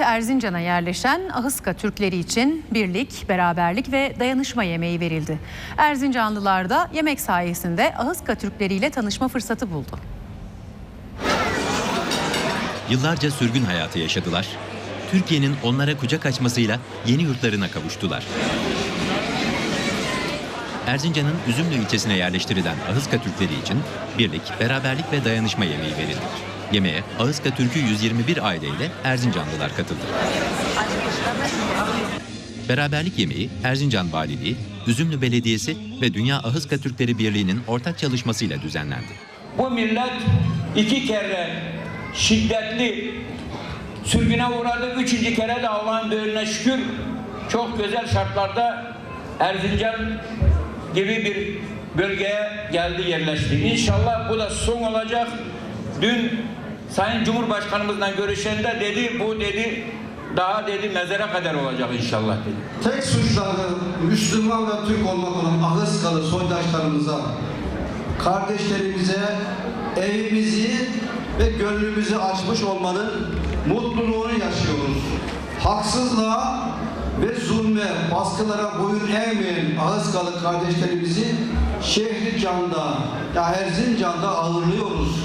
Erzincan'a yerleşen Ahıska Türkleri için birlik, beraberlik ve dayanışma yemeği verildi. Erzincanlılar da yemek sayesinde Ahıska Türkleri ile tanışma fırsatı buldu. Yıllarca sürgün hayatı yaşadılar. Türkiye'nin onlara kucak açmasıyla yeni yurtlarına kavuştular. Erzincan'ın Üzümlü ilçesine yerleştirilen Ahıska Türkleri için birlik, beraberlik ve dayanışma yemeği verildi. Yemeğe Ahıska Türk'ü 121 aileyle Erzincanlılar katıldı. Beraberlik yemeği Erzincan Valiliği, Üzümlü Belediyesi ve Dünya Ahıska Türkleri Birliği'nin ortak çalışmasıyla düzenlendi. Bu millet iki kere şiddetli sürgüne uğradı. Üçüncü kere de Allah'ın böğrüne şükür çok güzel şartlarda Erzincan gibi bir bölgeye geldi yerleşti. İnşallah bu da son olacak. Dün Sayın Cumhurbaşkanımızla görüşende dedi bu dedi daha dedi mezara kadar olacak inşallah dedi. Tek suçları Müslüman ve Türk olmak olan Ahıskalı soydaşlarımıza, kardeşlerimize evimizi ve gönlümüzü açmış olmanın mutluluğunu yaşıyoruz. Haksızlığa ve zulme, baskılara boyun eğmeyen Ahıskalı kardeşlerimizi şehri canda, ya Erzincan'da ağırlıyoruz.